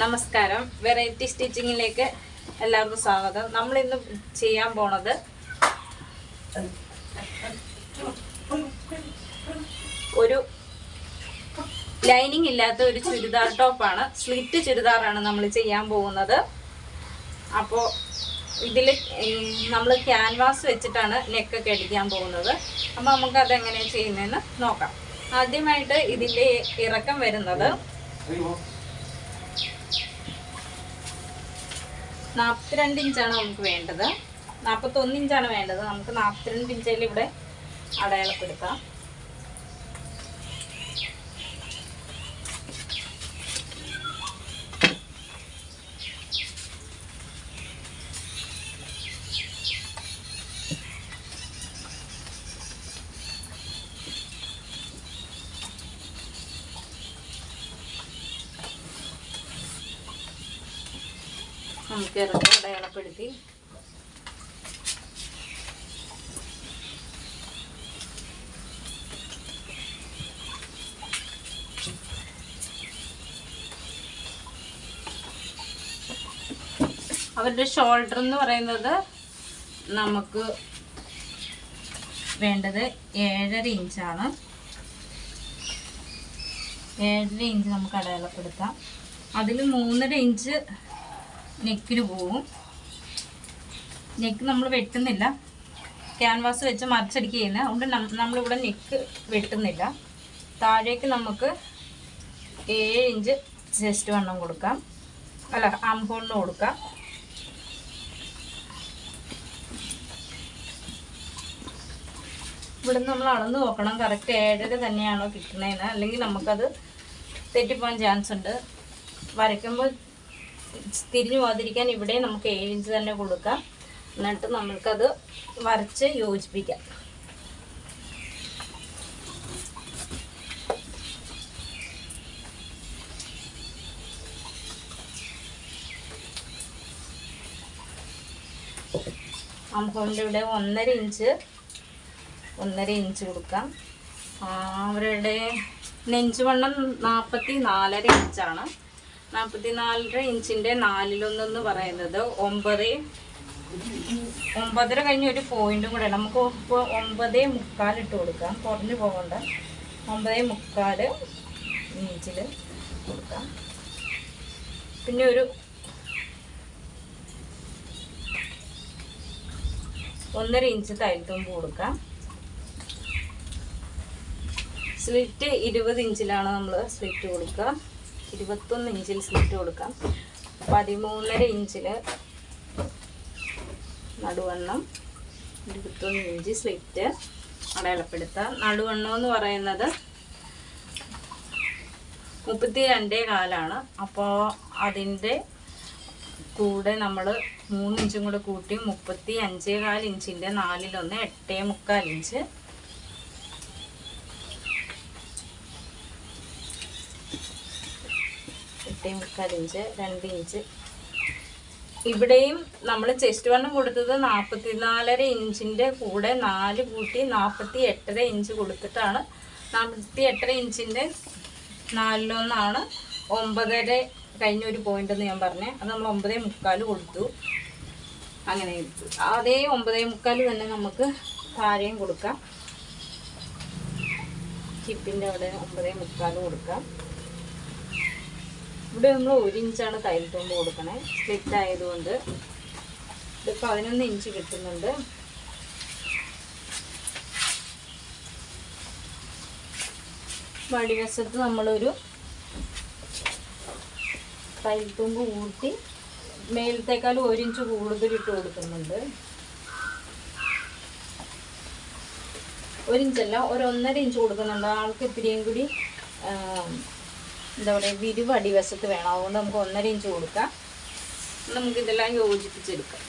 നമസ്കാരം. വെറൈറ്റി സ്റ്റിച്ചിങ്ങിലേക്ക് എല്ലാവർക്കും സ്വാഗതം. നമ്മൾ ഇന്ന് ചെയ്യാൻ പോണത് ഒരു ലൈനിങ് ഇല്ലാത്ത ഒരു ചുരിദാർ ടോപ്പാണ് സ്ലിറ്റ് ചുരിദാറാണ് നമ്മൾ ചെയ്യാൻ പോകുന്നത്. അപ്പോൾ ഇതിൽ നമ്മൾ ക്യാൻവാസ് വെച്ചിട്ടാണ് നെക്കൊക്കെ അടിക്കാൻ പോകുന്നത്. അപ്പോൾ നമുക്ക് അതെങ്ങനെയാണ് ചെയ്യുന്നതെന്ന് നോക്കാം. ആദ്യമായിട്ട് ഇതിന്റെ ഇറക്കം വരുന്നത് നാൽപ്പത്തിരണ്ട് ഇഞ്ചാണ് നമുക്ക് വേണ്ടത്. നാൽപ്പത്തൊന്ന് ഇഞ്ചാണ് വേണ്ടത്. നമുക്ക് നാൽപ്പത്തിരണ്ട് ഇഞ്ചിൽ ഇവിടെ അടയാളപ്പെടുത്താം. നമുക്ക് അവരുടെ ഷോൾഡർ എന്ന് പറയുന്നത് നമുക്ക് വേണ്ടത് ഏഴര ഇഞ്ചാണ് ഏഴര ഇഞ്ച് നമുക്ക് അടയാളപ്പെടുത്താം. അതിൽ മൂന്നര ഇഞ്ച് നെക്കിന് പോവും. നെക്ക് നമ്മൾ വെട്ടുന്നില്ല. ക്യാൻവാസ് വെച്ച് മറിച്ചടിക്കുകയില്ല അതുകൊണ്ട് നം- നമ്മളിവിടെ നെക്ക് വെട്ടുന്നില്ല. താഴേക്ക് നമുക്ക് ഏഴ് ഇഞ്ച് ചെസ്റ്റ് വണ്ണം കൊടുക്കാം. അല്ല ആം കൊടുക്കാം. ഇവിടെ നമ്മൾ അളന്ന് നോക്കണം. കറക്റ്റ് ഏഴര തന്നെയാണോ കിട്ടുന്നതെന്ന്. അല്ലെങ്കിൽ നമുക്കത് തെറ്റിപ്പോകാൻ ചാൻസ് ഉണ്ട് വരയ്ക്കുമ്പോൾ തിരിഞ്ഞു പോകാതിരിക്കാൻ ഇവിടെ നമുക്ക് ഏഴ് ഇഞ്ച് തന്നെ കൊടുക്കാം. എന്നിട്ട് നമ്മൾക്കത് വരച്ച് യോജിപ്പിക്കാം. അമ്പൗണ്ട് ഇവിടെ ഒന്നര ഇഞ്ച് ഒന്നര ഇഞ്ച് കൊടുക്കാം. അവരുടെ നെഞ്ചുവണ്ണം നാൽപ്പത്തി നാലര ഇഞ്ചാണ്. നാൽപ്പത്തി നാലര ഇഞ്ചിന്റെ നാലിലൊന്നെന്ന് പറയുന്നത്. ഒമ്പത് ഒമ്പതര കഴിഞ്ഞ് ഒരു പോയിന്റും കൂടെ നമുക്ക് ഇപ്പോൾ ഒമ്പതേ മുക്കാൽ ഇട്ട് കൊടുക്കാം. കുറഞ്ഞു പോകണ്ട. ഒമ്പതേ മുക്കാൽ ഇഞ്ചിൽ കൊടുക്കാം. പിന്നെ ഒരു ഒന്നര ഇഞ്ച് തൈൽത്തുമ്പ് കൊടുക്കാം. സ്ലിറ്റ് ഇരുപത് ഇഞ്ചിലാണ് നമ്മൾ സ്ലിറ്റ് കൊടുക്കുക. ഇരുപത്തൊന്ന് ഇഞ്ചിൽ സ്ലിറ്റ് കൊടുക്കാം. പതിമൂന്നര ഇഞ്ചിൽ നടുവണ്ണം ഇരുപത്തൊന്ന് ഇഞ്ച് സ്ലിറ്റ് അടയാളപ്പെടുത്താം. നടുവണ്ണം എന്ന് പറയുന്നത് മുപ്പത്തി രണ്ടേ കാലാണ്. അപ്പോൾ അതിന്റെ കൂടെ നമ്മൾ മൂന്നിഞ്ചും കൂടെ കൂട്ടി മുപ്പത്തി അഞ്ചേ കാൽ ഇഞ്ചിന്റെ നാലിലൊന്ന് എട്ടേ മുക്കാൽ ഇഞ്ച് എട്ടേ മുക്കാൽ ഇഞ്ച് രണ്ട് ഇഞ്ച് ഇവിടെയും നമ്മൾ ചെസ്റ്റ് വണ്ണം കൊടുത്തത് നാൽപ്പത്തി നാലര ഇഞ്ചിന്റെ കൂടെ നാല് കൂട്ടി നാൽപ്പത്തി എട്ടര ഇഞ്ച് കൊടുത്തിട്ടാണ്. നാൽപ്പത്തി എട്ടര ഇഞ്ചിന്റെ നാലിലൊന്നാണ്. ഒമ്പതര കഴിഞ്ഞ ഒരു പോയിന്റ് എന്ന് ഞാൻ പറഞ്ഞേ. അത് നമ്മൾ ഒമ്പതേ മുക്കാൽ കൊടുത്തു. അങ്ങനെ അതേ ഒമ്പതേ മുക്കാൽ തന്നെ നമുക്ക് താഴെയും കൊടുക്കാം. ഹിപ്പിന്റെ അവിടെ ഒമ്പതേ മുക്കാൽ കൊടുക്കാം. ഇവിടെ നമ്മൾ ഒരു ഇഞ്ചാണ് തയ്യൽ തുമ്പ് കൊടുക്കണേ. സ്പ്ലിറ്റ് ആയതുകൊണ്ട് ഇത് പതിനൊന്ന് ഇഞ്ച് കിട്ടുന്നുണ്ട്. വടിവശത്ത് നമ്മളൊരു തയ്യൽ തുമ്പ് കൂട്ടി മേലത്തേക്കാളും ഒരു ഇഞ്ച് കൂടുതൽ ഇട്ട് കൊടുക്കുന്നുണ്ട്. ഒരു ഇഞ്ചല്ല ഒരു ഒന്നര ഇഞ്ച് കൊടുക്കുന്നുണ്ട്. ആൾക്ക് ഇത്തിരിയും കൂടി എന്താ പറയുക വിരിവ് അടിവശത്ത് വേണം. അതുകൊണ്ട് നമുക്ക് ഒന്നര ഇഞ്ച് കൊടുക്കാം. നമുക്ക് ഇതെല്ലാം യോജിപ്പിച്ചെടുക്കാം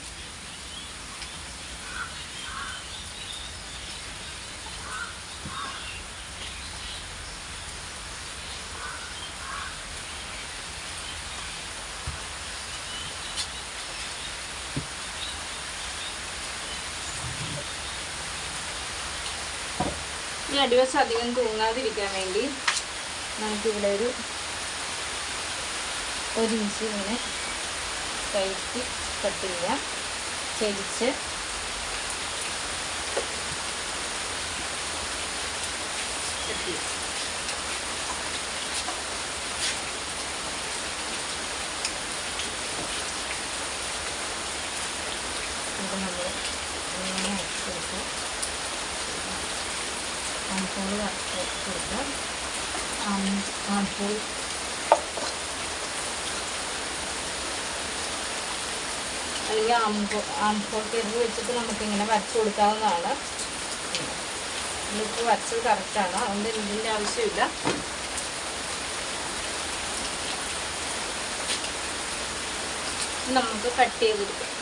അടിവശം അധികം തൂങ്ങാതിരിക്കാൻ വേണ്ടി നമുക്കിവിടെ ഒരു ഒരു ഇഞ്ച് ഇങ്ങനെ കയറ്റി കട്ട് ചെയ്യാം. ചെരിച്ച്. ഇത് നമ്മൾ ഇങ്ങനെ അടിച്ചെടുക്കുക ആംപൂൾ കൊടുക്കുക ആംപൂൾ അല്ലെങ്കിൽ അമ്പോ കരുവ് വെച്ചിട്ട് നമുക്കിങ്ങനെ വരച്ച് കൊടുക്കാവുന്നതാണ്. ഇതിപ്പോൾ വരച്ചത് കറക്റ്റാണ് അതുകൊണ്ട് ഇതിന്റെ ആവശ്യമില്ല. നമുക്ക് കട്ട് ചെയ്തെടുക്കാം.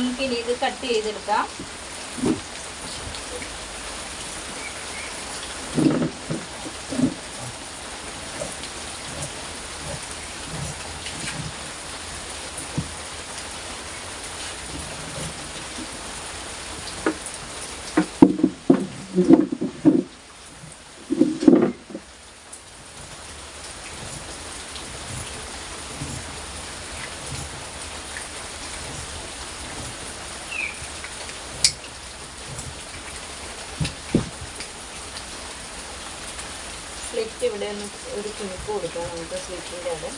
നമുക്കിനി ഇത് കട്ട് ചെയ്തെടുക്കാം സ്ലിറ്റ് ഇവിടെ ഒന്ന് ഒരു കുണിപ്പ് കൊടുക്കാം നമുക്ക് സ്വീറ്റിന്റെ അവിടെ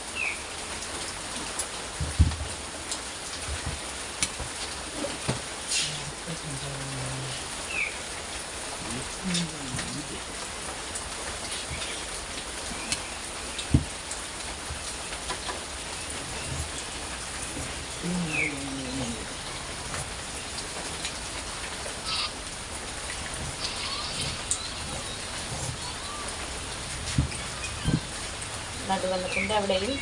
നടുവണ്ണത്തിന്റെ അവിടെയും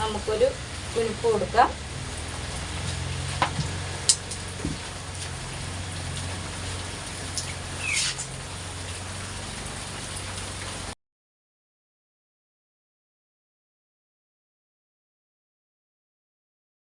നമുക്കൊരു കുനിപ്പ് കൊടുക്കാം.